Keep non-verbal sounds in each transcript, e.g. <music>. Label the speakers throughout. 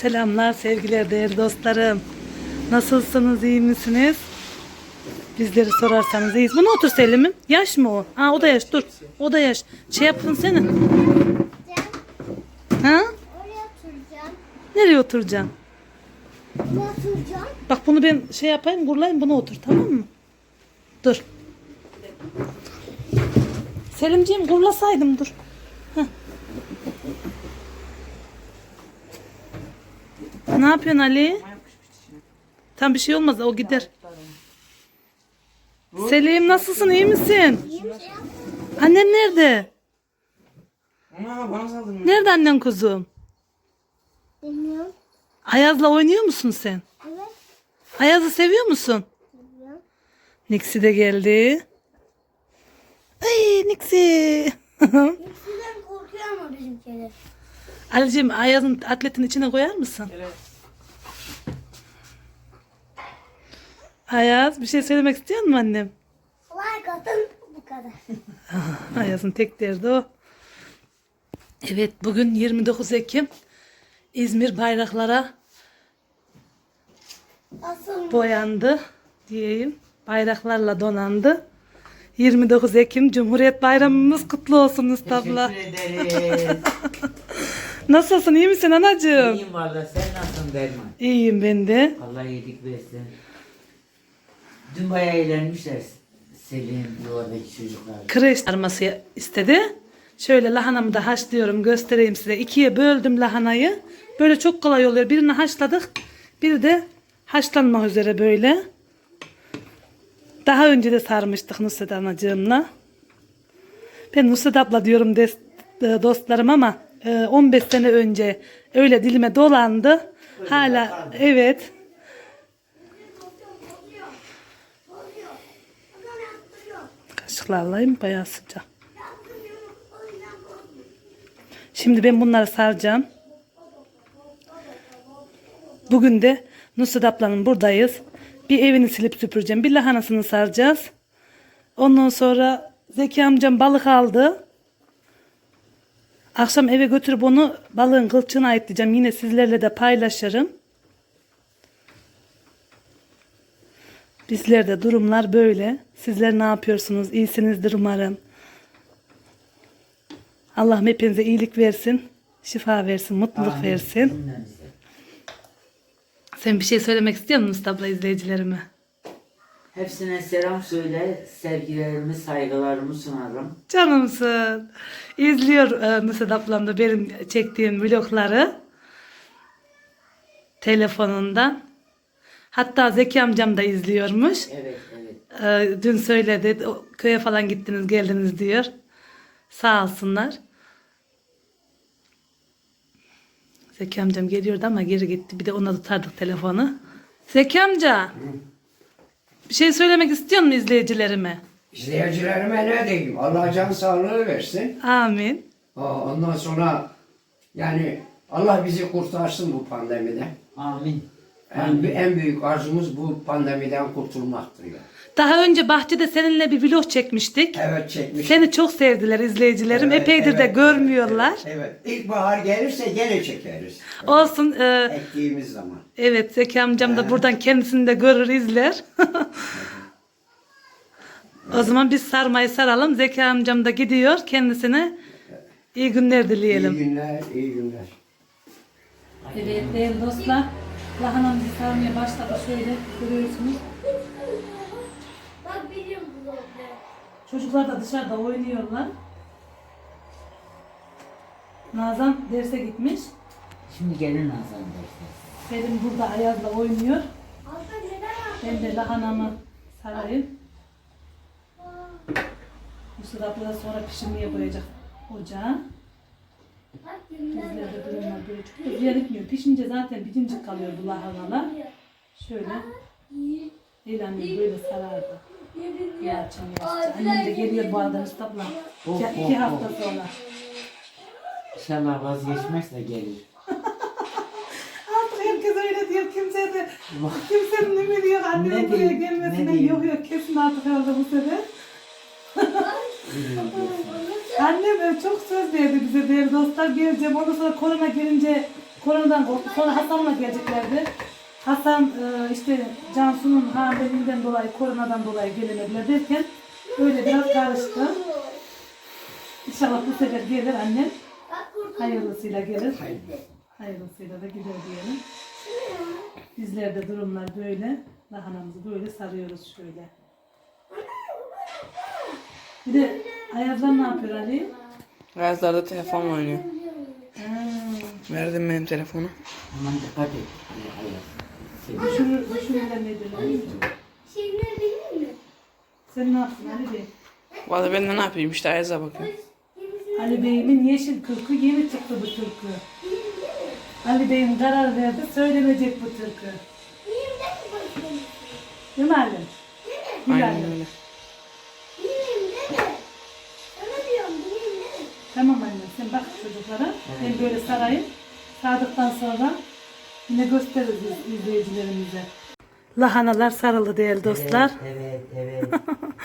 Speaker 1: Selamlar sevgiler değerli dostlarım. Nasılsınız iyi misiniz? Bizleri sorarsanız iyiyiz. Bunu otur Selim'im. Yaş mı o? Ha o da yaş dur. O da yaş. Şey yapın senin. Ha?
Speaker 2: Oraya oturacağım.
Speaker 1: Nereye oturacaksın?
Speaker 2: Oturacağım.
Speaker 1: Bak bunu ben şey yapayım kurulayım buna otur tamam mı? Dur. Selimciğim kurulasaydım dur. Ne yapıyorsun Ali? Tam bir şey olmaz o gider. Selim nasılsın iyi misin? Annen nerede?
Speaker 3: Ana bana saldın.
Speaker 1: Nerede annen kuzum?
Speaker 2: Bilmiyorum.
Speaker 1: Ayaz'la oynuyor musun sen?
Speaker 2: Evet.
Speaker 1: Ayaz'ı seviyor musun?
Speaker 2: Bilmiyorum.
Speaker 1: Nixi de geldi. Ay Nixi. <laughs>
Speaker 2: Sizden korkuyor ama bizimkiler.
Speaker 1: Ali'cim Ayaz'ın atletin içine koyar mısın?
Speaker 3: Evet.
Speaker 1: Ayaz bir şey söylemek istiyor musun annem?
Speaker 2: Like atın bu kadar. <laughs>
Speaker 1: Ayaz'ın tek derdi o. Evet bugün 29 Ekim. İzmir bayraklara
Speaker 2: Asıl
Speaker 1: boyandı diyeyim. Bayraklarla donandı. 29 Ekim Cumhuriyet Bayramımız kutlu olsun Mustafa.
Speaker 3: Teşekkür ederiz. <laughs>
Speaker 1: Nasılsın iyi misin anacığım?
Speaker 3: İyiyim valla sen nasılsın Derman?
Speaker 1: İyiyim ben de.
Speaker 3: Allah iyilik versin. Dün bayağı eğlenmişler Selim yuvadaki çocuklar.
Speaker 1: kreş arması istedi. Şöyle lahanamı da haşlıyorum göstereyim size. İkiye böldüm lahanayı. Böyle çok kolay oluyor. Birini haşladık. Biri de haşlanmak üzere böyle. Daha önce de sarmıştık Nusret anacığımla. Ben Nusret abla diyorum dostlarım ama 15 sene önce öyle dilime dolandı. Hala evet. Kaşıklarlayım bayağı sıcak. Şimdi ben bunları saracağım. Bugün de Nusret ablanın buradayız. Bir evini silip süpüreceğim. Bir lahanasını saracağız. Ondan sonra Zeki amcam balık aldı. Akşam eve götürüp onu balığın kılçığına ayıtlayacağım. Yine sizlerle de paylaşırım. Bizlerde durumlar böyle. Sizler ne yapıyorsunuz? İyisinizdir umarım. Allah'ım hepinize iyilik versin. Şifa versin, mutluluk
Speaker 3: Amin.
Speaker 1: versin. Sen bir şey söylemek istiyor musun Mustafa izleyicilerime?
Speaker 3: Hepsine selam söyle, sevgilerimi, saygılarımı sunarım.
Speaker 1: Canımsın. İzliyor e, Nusret ablam da benim çektiğim vlogları. Telefonundan. Hatta Zeki amcam da izliyormuş.
Speaker 3: Evet, evet.
Speaker 1: E, dün söyledi. o Köye falan gittiniz geldiniz diyor. Sağ olsunlar. Zeki amcam geliyordu ama geri gitti. Bir de ona tutardık telefonu. Zeki amca. Bir şey söylemek istiyor musun izleyicilerime?
Speaker 4: İzleyicilerime ne diyeyim? Allah can sağlığı versin.
Speaker 1: Amin.
Speaker 4: Aa, Ondan sonra yani Allah bizi kurtarsın bu pandemiden.
Speaker 3: Amin.
Speaker 4: En, en büyük arzumuz bu pandemiden kurtulmaktır. ya.
Speaker 1: Daha önce bahçede seninle bir vlog çekmiştik.
Speaker 4: Evet çekmiş.
Speaker 1: Seni çok sevdiler izleyicilerim.
Speaker 4: Evet,
Speaker 1: Epeydir de
Speaker 4: evet,
Speaker 1: görmüyorlar.
Speaker 4: Evet, evet. İlkbahar gelirse gene çekeriz.
Speaker 1: Olsun. e,
Speaker 4: Ektiğimiz zaman.
Speaker 1: evet Zeki amcam da buradan kendisini de görür izler. <laughs> o zaman biz sarmayı saralım. Zeki amcam da gidiyor. Kendisine iyi günler dileyelim.
Speaker 4: İyi günler, iyi günler.
Speaker 1: Evet değerli dostlar. Lahanamızı sarmaya başladık şöyle görüyorsunuz.
Speaker 2: Bak biliyorum bu oldu.
Speaker 1: Çocuklar da dışarıda oynuyorlar. Nazan derse gitmiş.
Speaker 3: Şimdi gelin Nazan dersin.
Speaker 1: Selim burada Ayaz'la oynuyor.
Speaker 2: Altta neden?
Speaker 1: Ben de lahanamı sarayım. Bu sırada da sonra pişirmeye koyacak ocağa.
Speaker 2: Bak
Speaker 1: Bizlerde durumlar böyle çok da ziyan etmiyor. Pişince zaten bitincik kalıyor bu lahanalar. Şöyle. El annem böyle sarardı. Yağçam yaşça. Annem de geliyor bu arada Mustafa.
Speaker 3: Of,
Speaker 1: İki, hafta
Speaker 3: of.
Speaker 1: sonra.
Speaker 3: İnşallah vazgeçmezse gelir. <laughs>
Speaker 1: Artık herkes öyle diyor. Kimse de kimsenin ümidi yok. Annemin
Speaker 3: Ne
Speaker 1: buraya
Speaker 3: diyeyim,
Speaker 1: gelmesine
Speaker 3: ne diyeyim?
Speaker 1: yok yok. Kesin artık oldu bu sefer. <laughs> Annem çok söz verdi bize değerli dostlar. Geleceğim. Ondan sonra korona gelince Koronadan korktu. Sonra Hasan'la geleceklerdi. Hasan e, işte Cansu'nun hamileliğinden dolayı, koronadan dolayı gelemediler derken öyle biraz karıştı. İnşallah bu sefer gelir annem. Hayırlısıyla gelir.
Speaker 4: Hayır.
Speaker 1: Hayırlısıyla da gider diyelim. Bizlerde durumlar böyle. Lahanamızı böyle sarıyoruz şöyle. Bir de ayazlar ne yapıyor Ali?
Speaker 5: Ayazlarda telefon oynuyor.
Speaker 1: Ha,
Speaker 5: Verdim benim telefonu.
Speaker 3: Aman dikkat et. Hayır, hayır.
Speaker 1: düşünür, düşünürler ne diyorlar?
Speaker 2: Şey ne bileyim mi?
Speaker 1: Sen ne yaptın Ali Bey?
Speaker 5: Valla ben de ne yapayım işte Ayaz'a bakıyorum.
Speaker 1: Ali Bey'imin yeşil kırkı yeni çıktı bu türkü. Ali Bey'im karar verdi söylenecek bu türkü. Değil mi Ali? Değil
Speaker 5: Aynen öyle.
Speaker 1: Tamam anne sen bak çocuklara. Ben böyle sarayım. Sardıktan sonra yine gösteririz izleyicilerimize. Lahanalar sarıldı değerli dostlar.
Speaker 3: Evet, evet, evet.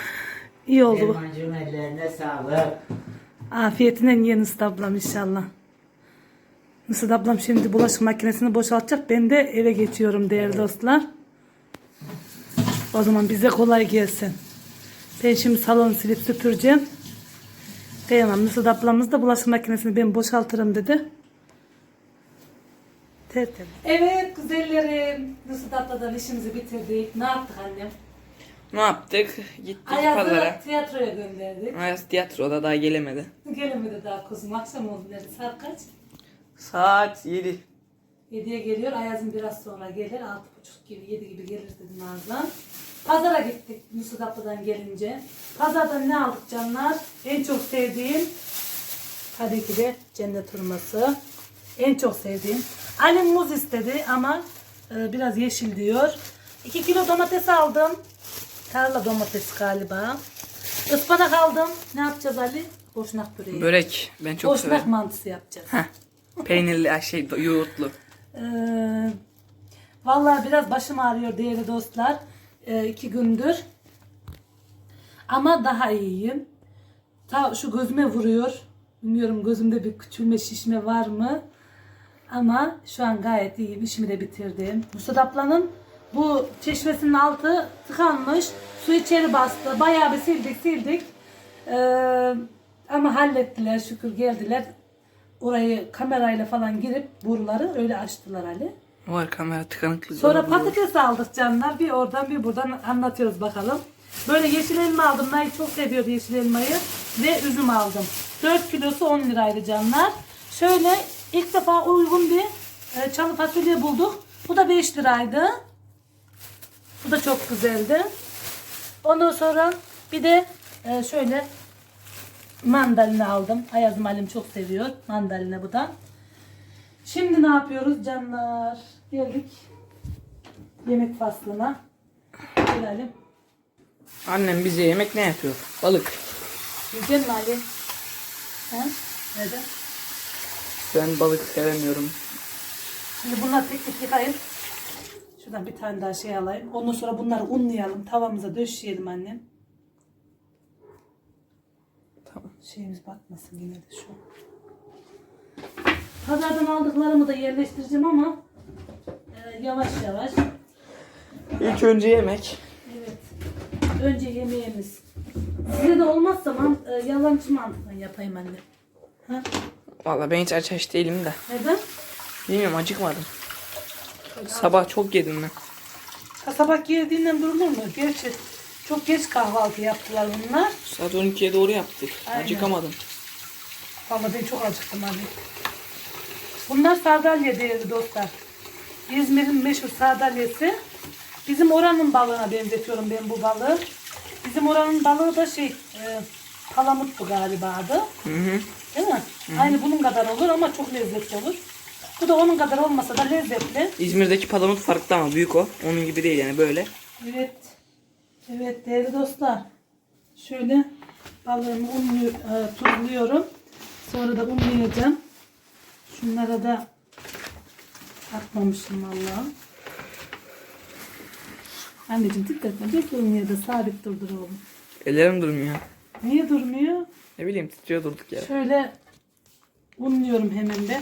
Speaker 3: <laughs>
Speaker 1: İyi oldu.
Speaker 3: Elmancığım ellerine sağlık.
Speaker 1: Afiyetinden Nusret ablam inşallah. Nusret ablam şimdi bulaşık makinesini boşaltacak. Ben de eve geçiyorum değerli dostlar. O zaman bize kolay gelsin. Ben şimdi salonu silip süpüreceğim. Kıyamam. Nusret ablamız da bulaşık makinesini ben boşaltırım dedi. Tertemiz. Evet güzellerim. Nusret abladan işimizi bitirdik. Ne yaptık annem?
Speaker 5: Ne yaptık? Gittik
Speaker 1: Ayaz'ı
Speaker 5: pazara.
Speaker 1: tiyatroya gönderdik.
Speaker 5: Ayaz tiyatroda daha gelemedi.
Speaker 1: Gelemedi daha kuzum. Akşam oldu. Nerede? Saat kaç?
Speaker 5: Saat 7.
Speaker 1: 7'ye geliyor. Ayaz'ın biraz sonra gelir. 6.30 gibi 7 gibi gelir dedi Nazlan. Pazara gittik Nusret Abladan gelince. Pazardan ne aldık canlar? En çok sevdiğim tabii ki de cennet hurması. En çok sevdiğim. Annem muz istedi ama e, biraz yeşil diyor. 2 kilo domates aldım. Tarla domatesi galiba. Ispanak aldım. Ne yapacağız Ali? Boşnak böreği.
Speaker 5: Börek. Ben çok
Speaker 1: Boşnak
Speaker 5: severim.
Speaker 1: mantısı yapacağız.
Speaker 5: Heh. Peynirli şey yoğurtlu.
Speaker 1: Ee, <laughs> vallahi biraz başım ağrıyor değerli dostlar. Ee, iki gündür. Ama daha iyiyim. Ta şu gözüme vuruyor. Bilmiyorum gözümde bir küçülme şişme var mı? Ama şu an gayet iyiyim. İşimi de bitirdim. Mustafa ablanın bu çeşmesinin altı tıkanmış. Su içeri bastı. Bayağı bir sildik sildik. Ee, ama hallettiler şükür geldiler. Orayı kamerayla falan girip boruları öyle açtılar Ali.
Speaker 5: Var kamera tıkanıklık.
Speaker 1: Sonra patates aldık canlar. Bir oradan bir buradan anlatıyoruz bakalım. Böyle yeşil elma aldım. Nay çok seviyordu yeşil elmayı. Ve üzüm aldım. 4 kilosu 10 liraydı canlar. Şöyle ilk defa uygun bir e, çalı fasulye bulduk. Bu da 5 liraydı. Bu da çok güzeldi. Ondan sonra bir de e, şöyle mandalina aldım. Ayaz Malim çok seviyor. Mandalina bu da. Şimdi ne yapıyoruz canlar? Geldik yemek faslına. Gelelim.
Speaker 5: Annem bize yemek ne yapıyor? Balık.
Speaker 1: Yiyecek mi Ali? Ha? Neden?
Speaker 5: Ben balık sevemiyorum.
Speaker 1: Şimdi bunları tek tek yıkayayım. Şuradan bir tane daha şey alayım. Ondan sonra bunları unlayalım. Tavamıza döşeyelim annem.
Speaker 5: Tamam.
Speaker 1: Şeyimiz batmasın yine de şu. Pazardan aldıklarımı da yerleştireceğim ama e, yavaş yavaş.
Speaker 5: İlk önce yemek.
Speaker 1: Evet. Önce yemeğimiz. Size de olmazsa man, e, yalancı mantıdan yapayım anne. Ha?
Speaker 5: Valla ben hiç aç aç değilim de.
Speaker 1: Neden?
Speaker 5: Bilmiyorum acıkmadım. Sabah çok yedim ben.
Speaker 1: Ha, sabah girdiğinden durulur mu? Gerçi çok geç kahvaltı yaptılar bunlar.
Speaker 5: Saat 12'ye doğru yaptık.
Speaker 1: Aynen.
Speaker 5: Acıkamadım.
Speaker 1: Vallahi ben çok acıktım anne. Bunlar sardalya değerli dostlar. İzmir'in meşhur sardalyası. Bizim oranın balığına benzetiyorum ben bu balığı. Bizim oranın balığı da şey, e, palamut bu galiba adı.
Speaker 5: Hı hı.
Speaker 1: Değil mi? Aynı bunun kadar olur ama çok lezzetli olur. Bu da onun kadar olmasa da lezzetli.
Speaker 5: İzmir'deki palamut farklı ama büyük o. Onun gibi değil yani böyle.
Speaker 1: Evet. Evet değerli dostlar. Şöyle balığımı unlu, e, tuzluyorum. Sonra da unlayacağım. Şunlara da atmamışım valla. Anneciğim dikkat et. Bir durmuyor da sabit durdur oğlum.
Speaker 5: Ellerim durmuyor.
Speaker 1: Niye durmuyor?
Speaker 5: Ne bileyim titriyor durduk ya.
Speaker 1: Şöyle unluyorum hemen de.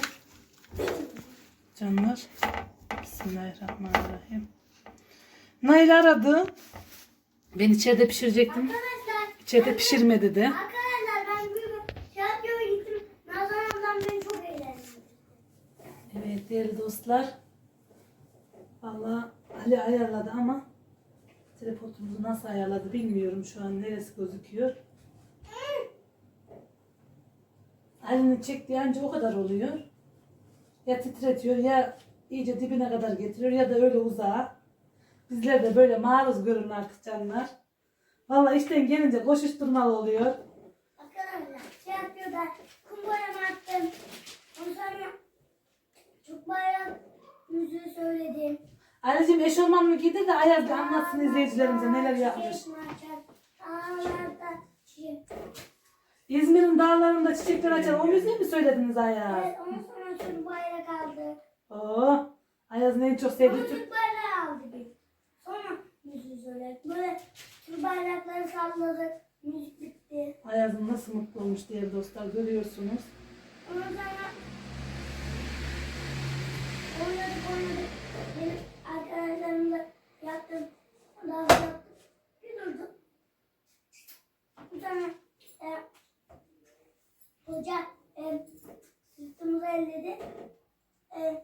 Speaker 1: canlar. Bismillahirrahmanirrahim. Nail aradı. Ben içeride pişirecektim.
Speaker 2: Arkadaşlar.
Speaker 1: İçeride pişirme dedi.
Speaker 2: Arkadaşlar ben tiyatroya gittim. Nazan ablam beni çok eğlendirdi.
Speaker 1: Evet değerli dostlar. Valla Ali ayarladı ama tripodumuzu nasıl ayarladı bilmiyorum şu an neresi gözüküyor. Ali'nin çektiği anca o kadar oluyor. Ya titretiyor ya iyice dibine kadar getiriyor ya da öyle uzağa. Bizler de böyle maruz görün artık canlar. Valla işten gelince koşuşturmalı oluyor.
Speaker 2: Arkadaşlar tiyatroda kum boyama attım. Ondan sonra çok bayram müziği söyledim.
Speaker 1: Ali'cim eşofman mı giydi de Ayaz da anlatsın izleyicilerimize neler yapmış.
Speaker 2: Çiçek.
Speaker 1: İzmir'in dağlarında çiçekler açar. O müziği mi söylediniz Ayaz?
Speaker 2: Evet ondan sonra Türk bayrak aldı.
Speaker 1: Oo, Ayaz'ın en çok sevdiği
Speaker 2: Ama
Speaker 1: Türk.
Speaker 2: Bayrağı aldı bir. Sonra müziği söyledik. Böyle Türk bayrakları salladık. Müzik bitti.
Speaker 1: Ayaz'ın nasıl mutlu olmuş diye dostlar görüyorsunuz.
Speaker 2: Ondan sonra oynadık oynadık. Benim arkadaşlarımla yaptım. Dans yaptım. Bir durdum. Bir sonra e, hoca e, sırtımızı elledi. E,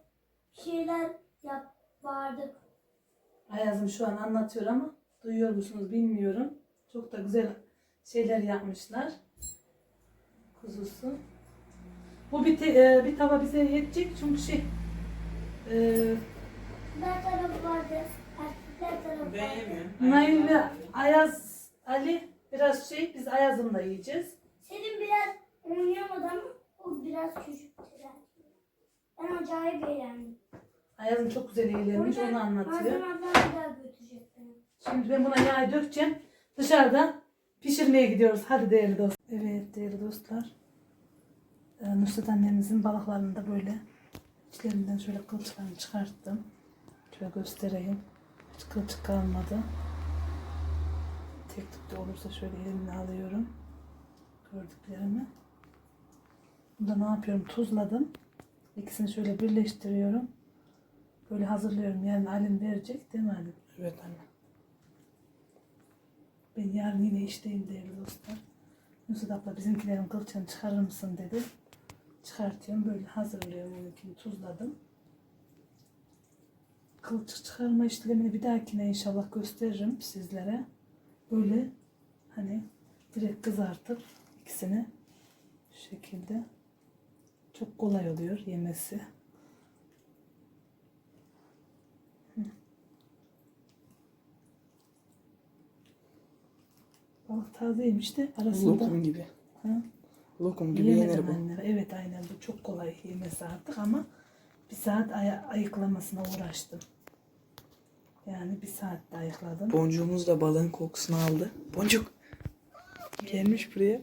Speaker 2: bir şeyler yap, vardık.
Speaker 1: Ayaz'ım şu an anlatıyor ama duyuyor musunuz bilmiyorum. Çok da güzel şeyler yapmışlar. Kuzusu. Bu bir, te- e, bir tava bize yetecek çünkü şey e,
Speaker 2: Kızlar tarafı vardı. Erkekler tarafı vardı.
Speaker 3: Ben yemiyorum.
Speaker 1: Nail ve Ayaz Ali biraz şey biz Ayaz'ımla yiyeceğiz.
Speaker 2: Senin biraz oynayamadı ama o biraz küçük. Ben acayip eğlendim.
Speaker 1: Ayaz'ım çok güzel eğlenmiş
Speaker 2: Oradan
Speaker 1: onu anlatıyor.
Speaker 2: Bir daha götürecek beni.
Speaker 1: Şimdi ben buna yağ dökeceğim. Dışarıda pişirmeye gidiyoruz. Hadi değerli dostlar. Evet değerli dostlar. Ee, Nusret annemizin balıklarını da böyle içlerinden şöyle kılçıklarını çıkarttım. Şöyle göstereyim. Hiç kılçık kalmadı. Tek tük de olursa şöyle elimle alıyorum. Gördüklerimi. Bunda ne yapıyorum? Tuzladım. İkisini şöyle birleştiriyorum. Böyle hazırlıyorum. Yani Alim verecek değil mi Alim?
Speaker 5: Evet anne.
Speaker 1: Ben yarın yine işteyim değerli dostlar. Nusret abla bizimkilerin kılçığını çıkarır mısın dedi. Çıkartıyorum böyle hazırlıyorum onunkini tuzladım. Kılçık çıkarma işlemini bir dahakine inşallah gösteririm sizlere. Böyle hani direkt kızartıp ikisini şu şekilde çok kolay oluyor yemesi. Balık tazeymiş de arasında.
Speaker 5: Lokum gibi.
Speaker 1: Ha?
Speaker 5: Lokum gibi yenir bu.
Speaker 1: anne. Evet aynen bu çok kolay yemesi artık ama bir saat aya- ayıklamasına uğraştım. Yani bir saatte ayıkladım.
Speaker 5: Boncuğumuz da balığın kokusunu aldı. Boncuk. Gelmiş buraya.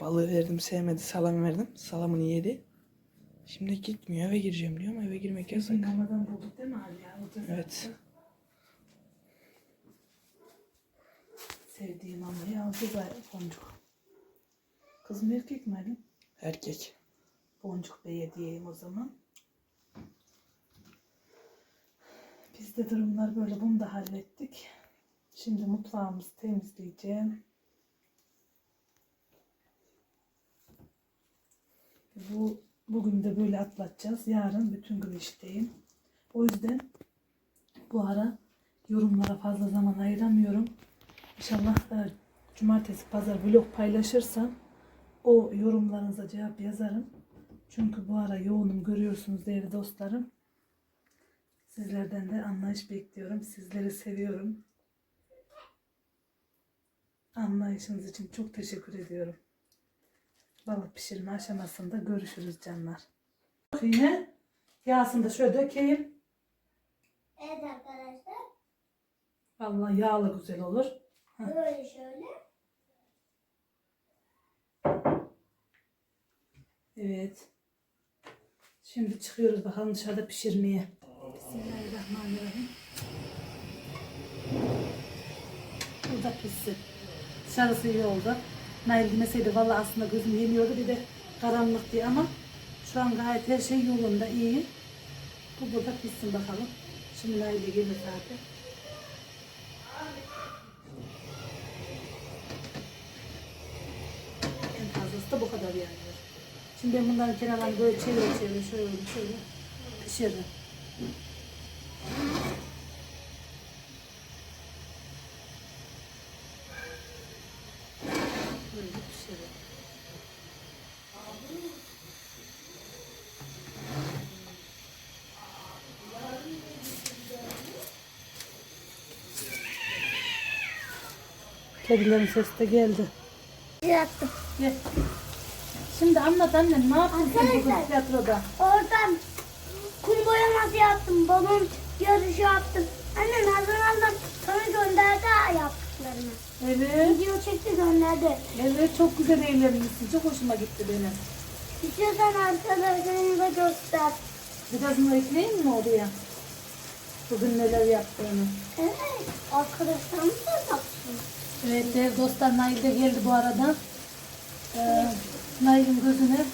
Speaker 5: Balığı verdim sevmedi. Salam verdim. Salamını yedi. Şimdi gitmiyor eve gireceğim diyor ama eve girmek yasak.
Speaker 1: Ramazan bulduk değil mi abi ya?
Speaker 5: Evet.
Speaker 1: Sevdiğim anlayı aldı boncuk. Kız mı erkek mi Ali?
Speaker 5: Erkek.
Speaker 1: Boncuk Bey'e diyeyim o zaman. Bizde durumlar böyle. Bunu da hallettik. Şimdi mutfağımızı temizleyeceğim. Bu bugün de böyle atlatacağız. Yarın bütün gün işteyim. O yüzden bu ara yorumlara fazla zaman ayıramıyorum. İnşallah e, cumartesi pazar vlog paylaşırsam o yorumlarınıza cevap yazarım. Çünkü bu ara yoğunum görüyorsunuz değerli dostlarım. Sizlerden de anlayış bekliyorum. Sizleri seviyorum. Anlayışınız için çok teşekkür ediyorum. Balık pişirme aşamasında görüşürüz canlar. Yine yağsını da şöyle dökeyim.
Speaker 2: Evet arkadaşlar.
Speaker 1: Vallahi yağlı güzel olur.
Speaker 2: Böyle şöyle.
Speaker 1: Evet. Şimdi çıkıyoruz bakalım dışarıda pişirmeye. Bismillahirrahmanirrahim. Burada pişsin. Dışarısı iyi oldu. Nail demeseydi valla aslında gözüm yemiyordu bir de karanlık diye ama Şu an gayet her şey yolunda iyi. Bu burada pişsin bakalım. Şimdi Nail'e gelir zaten. En fazlası da bu kadar yani. Şimdi ben bunların kenarlarını böyle çevire çevire şöyle şöyle pişiririm. Böyle pişiririm. Kedilerin sesi de geldi.
Speaker 2: Yattım.
Speaker 1: Gel. Şimdi anlat annem ne yaptın sen bugün
Speaker 2: Arkadaşlar.
Speaker 1: tiyatroda?
Speaker 2: Oradan kum boyaması yaptım. Balon yarışı yaptım. Annem hazırlandım. Sana gönderdi ha yaptıklarını.
Speaker 1: Evet.
Speaker 2: Video çekti gönderdi.
Speaker 1: Evet çok güzel eğlenmişsin. Çok hoşuma gitti benim.
Speaker 2: İstiyorsan arkadaşlarınıza göster.
Speaker 1: Biraz mı ekleyeyim mi oraya? Bugün neler yaptığını.
Speaker 2: Evet. Arkadaşlarımız da yapsın.
Speaker 1: Evet değerli dostlar Nail de geldi bu arada. Ee, Nail'in gözüne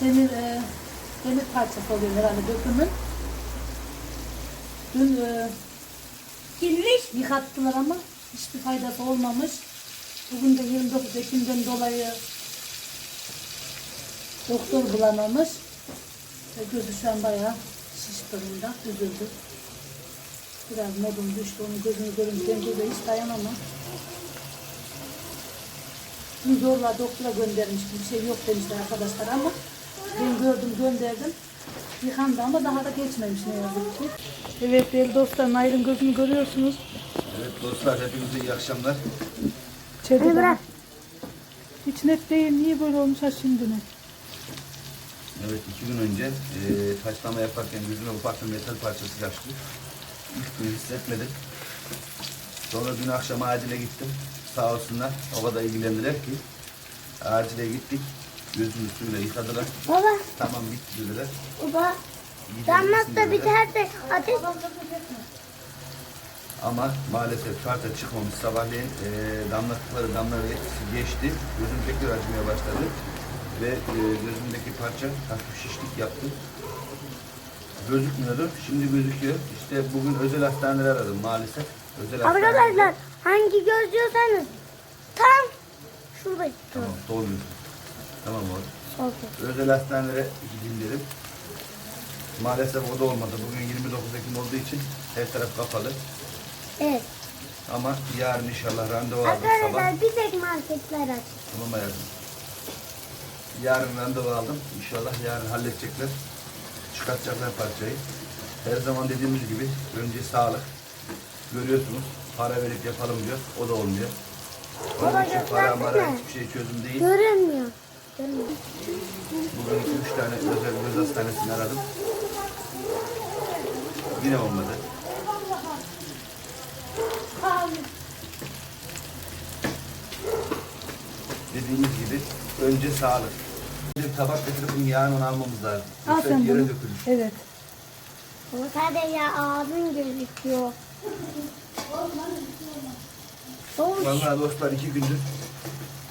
Speaker 1: demir e, demir parçası oluyor herhalde dökümün. Dün e,
Speaker 2: Girmiş.
Speaker 1: yıkattılar ama hiçbir faydası olmamış. Bugün de 29 Ekim'den dolayı doktor bulamamış. Ve gözü şu an bayağı şiş durumda, üzüldü. Biraz modum düştü, onun gözünü görünce ben göze hiç dayanamam. Dün zorla doktora göndermiştim, bir şey yok demişler arkadaşlar ama ben gördüm gönderdim. Yıkandı ama daha da geçmemiş ne yazık ki. Evet değerli dostlar, Nail'in gözünü görüyorsunuz.
Speaker 6: Evet dostlar hepinize iyi akşamlar.
Speaker 1: Daha.
Speaker 2: bırak.
Speaker 1: Hiç net değil, niye böyle olmuş ha şimdi ne?
Speaker 6: Evet iki gün önce e, taşlama yaparken gözüme ufak bir metal parçası kaçtı. İlk gün hissetmedim. Sonra dün akşam acile gittim. Sağ olsunlar o kadar ilgilendiler ki. Acile gittik. Gözümü suyla yıkadılar.
Speaker 2: Baba.
Speaker 6: Tamam bitti dediler.
Speaker 2: Baba.
Speaker 6: Değilsin
Speaker 2: da
Speaker 6: dediler.
Speaker 2: biterse ateş.
Speaker 6: Ama maalesef karta çıkmamış. Sabahleyin e, damlattıkları etkisi geçti. Gözüm tekrar acımaya başladı. Ve e, gözümdeki parça hafif şişlik yaptı. Gözükmüyordu. Şimdi gözüküyor. İşte bugün özel hastaneler aradım maalesef. Özel
Speaker 2: Arkadaşlar
Speaker 6: hastanelerde-
Speaker 2: hangi göz diyorsanız tam şurada.
Speaker 6: Tamam doğmuyorsun. Tamam oğlum.
Speaker 2: Oldu.
Speaker 6: Özel hastanelere gideyim dedim. Maalesef o da olmadı. Bugün 29 Ekim olduğu için her taraf kapalı.
Speaker 2: Evet.
Speaker 6: Ama yarın inşallah randevu aldım sabah.
Speaker 2: Arkadaşlar bir tek marketler aç.
Speaker 6: Tamam hayatım. Yarın randevu aldım. İnşallah yarın halledecekler. Çıkartacaklar parçayı. Her zaman dediğimiz gibi önce sağlık. Görüyorsunuz para verip yapalım diyor. O da olmuyor. Onun
Speaker 2: Baba
Speaker 6: için para mara hiçbir şey çözüm değil.
Speaker 2: Görünmüyor. Görünmüyor.
Speaker 6: Bugün iki üç tane özel göz hastanesini aradım. Yine olmadı. Dediğimiz gibi önce sağlık. Bir tabak getirip bunun yağını onu almamız lazım.
Speaker 1: Al sen
Speaker 6: yere
Speaker 1: bunu.
Speaker 6: dökülür.
Speaker 1: Evet.
Speaker 2: Ama sadece ağzın gözüküyor.
Speaker 6: Vallahi dostlar iki gündür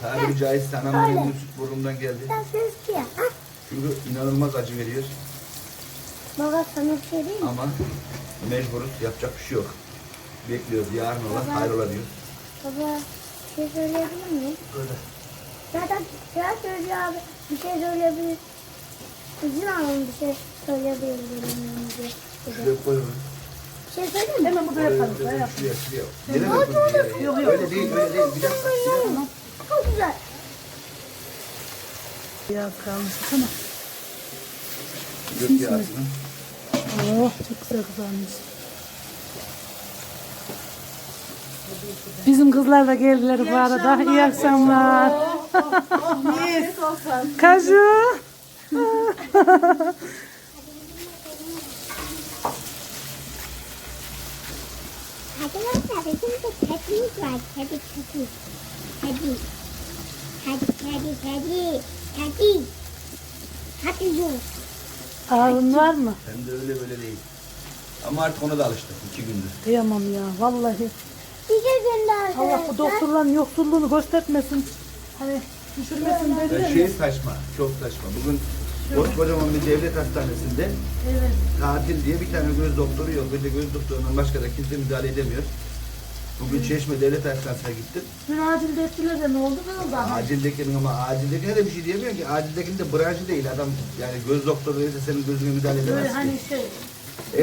Speaker 6: tabiri caizse anamın elinin süt burnumdan geldi.
Speaker 2: Ha?
Speaker 6: Çünkü inanılmaz acı veriyor.
Speaker 2: Baba sana bir şey diyeyim mi?
Speaker 6: Ama mecburuz. Yapacak bir şey yok. Bekliyoruz. Yarın olan hayrola diyor.
Speaker 2: Baba bir şey söyleyebilir miyim?
Speaker 6: Öyle.
Speaker 2: Zaten biraz söylüyor abi. Bir şey söyleyebilir. İzin alın bir şey söyleyebilirim diye.
Speaker 6: Şuraya koy
Speaker 2: mi?
Speaker 1: Hemen burada yapalım.
Speaker 6: Şuraya, şuraya. Yere mi.
Speaker 1: Yok, yok.
Speaker 6: Öyle değil, öyle değil. Bir dakika.
Speaker 2: Çok güzel.
Speaker 1: Biraz kalmış. Tamam.
Speaker 6: Gök yağsını.
Speaker 1: Oh çok güzel kızarmış. Bizim kızlar da geldiler bu arada. İyi akşamlar. Kaju. <laughs>
Speaker 2: Arkadaşlar bizim de kedimiz var. Kedi kedi. Kedi. Kedi kedi kedi. Kedi. Kedi yok.
Speaker 1: Ağrın var mı?
Speaker 6: Hem de öyle böyle değil. Ama artık ona da alıştık. iki gündür.
Speaker 1: Kıyamam ya vallahi.
Speaker 2: Bir de gönder
Speaker 1: Allah bu doktorların yoksulluğunu göstermesin. Hani düşürmesin
Speaker 6: Her
Speaker 1: dediler
Speaker 6: şey
Speaker 1: ya.
Speaker 6: saçma. Çok saçma. Bugün Koskocaman bir devlet hastanesinde
Speaker 1: Evet.
Speaker 6: tatil diye bir tane göz doktoru yok. Bir de göz doktorundan başka da kimse müdahale edemiyor. Bugün Çeşme Devlet Hastanesi'ne gittim.
Speaker 1: Dün acilde ettiler de ne oldu ne oldu ama?
Speaker 6: Acildekinin ama acildekine de bir şey diyemiyor ki. Acildekinin de branşı değil. Adam yani göz doktoru değilse senin gözüne müdahale edemez
Speaker 1: Böyle
Speaker 6: ki.
Speaker 1: hani şey.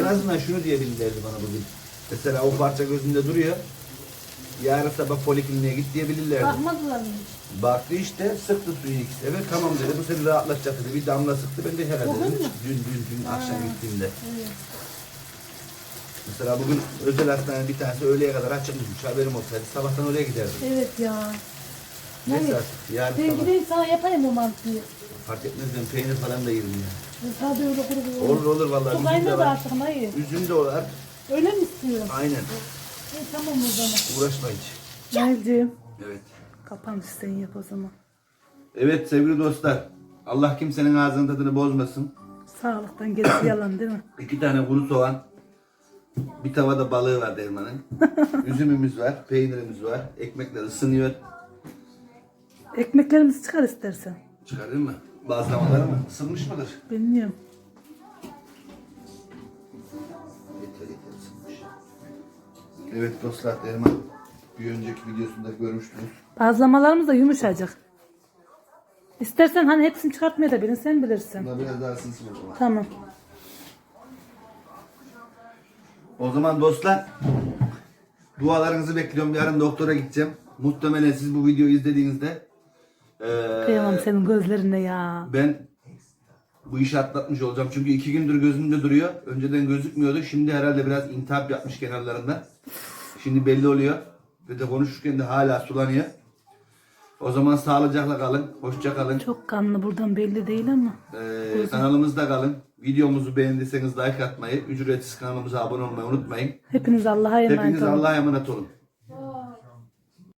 Speaker 6: En azından şunu diyebilirlerdi bana bugün. Mesela o parça gözünde duruyor. Yarın sabah polikliniğe git diyebilirlerdi.
Speaker 1: Bakmadılar mı?
Speaker 6: Baktı işte sıktı suyu iki sefer. Tamam dedi bu seni rahatlatacak dedi. Bir damla sıktı ben de herhalde
Speaker 1: Bugün
Speaker 6: dedim.
Speaker 1: mü?
Speaker 6: Dün dün dün akşam gittiğimde. Mesela bugün özel hastane bir tanesi öğleye kadar açıkmış. Haberim olsaydı sabahtan oraya giderdim.
Speaker 1: Evet ya.
Speaker 6: Neyse
Speaker 1: Evet.
Speaker 6: artık yarın
Speaker 1: Ben
Speaker 6: sabah
Speaker 1: gideyim sana yapayım o mantıyı.
Speaker 6: fark etmez ben peynir falan da yerim ya.
Speaker 1: Sade öyle kuru kuru.
Speaker 6: Olur olur vallahi
Speaker 1: Çok
Speaker 6: üzüm de var.
Speaker 1: artık hayır.
Speaker 6: Üzüm de var.
Speaker 1: Öyle mi istiyorsun?
Speaker 6: Aynen.
Speaker 1: E, tamam o zaman.
Speaker 6: Uğraşma hiç.
Speaker 1: Nail'ciğim.
Speaker 6: Evet.
Speaker 1: Kapan sen yap o zaman.
Speaker 6: Evet sevgili dostlar. Allah kimsenin ağzının tadını bozmasın.
Speaker 1: Sağlıktan gerisi <coughs> yalan değil mi?
Speaker 6: İki tane kuru soğan. Bir tavada balığı var dermanın. <laughs> Üzümümüz var, peynirimiz var. Ekmekler ısınıyor.
Speaker 1: Ekmeklerimizi çıkar istersen.
Speaker 6: Çıkarır mı? Bazlamaları mı? Isınmış mıdır?
Speaker 1: Bilmiyorum.
Speaker 6: Evet dostlar Derman bir önceki videosunda görmüştünüz.
Speaker 1: Bazlamalarımız da yumuşacık. İstersen hani hepsini çıkartmaya da bilin sen bilirsin.
Speaker 6: Buna biraz daha ısınsın o zaman.
Speaker 1: Tamam.
Speaker 6: O zaman dostlar dualarınızı bekliyorum. Yarın doktora gideceğim. Muhtemelen siz bu videoyu izlediğinizde eee,
Speaker 1: Kıyamam senin gözlerine ya.
Speaker 6: ben bu işi atlatmış olacağım. Çünkü iki gündür gözümde duruyor. Önceden gözükmüyordu. Şimdi herhalde biraz intihap yapmış kenarlarında. Şimdi belli oluyor. Ve de konuşurken de hala sulanıyor. O zaman sağlıcakla kalın. Hoşça kalın.
Speaker 1: Çok kanlı buradan belli değil ama.
Speaker 6: Ee, kanalımızda kalın. Videomuzu beğendiyseniz like atmayı, ücretsiz kanalımıza abone olmayı unutmayın.
Speaker 1: Hepiniz Allah'a emanet
Speaker 6: Hepiniz
Speaker 1: olun.
Speaker 6: Allah'a emanet olun.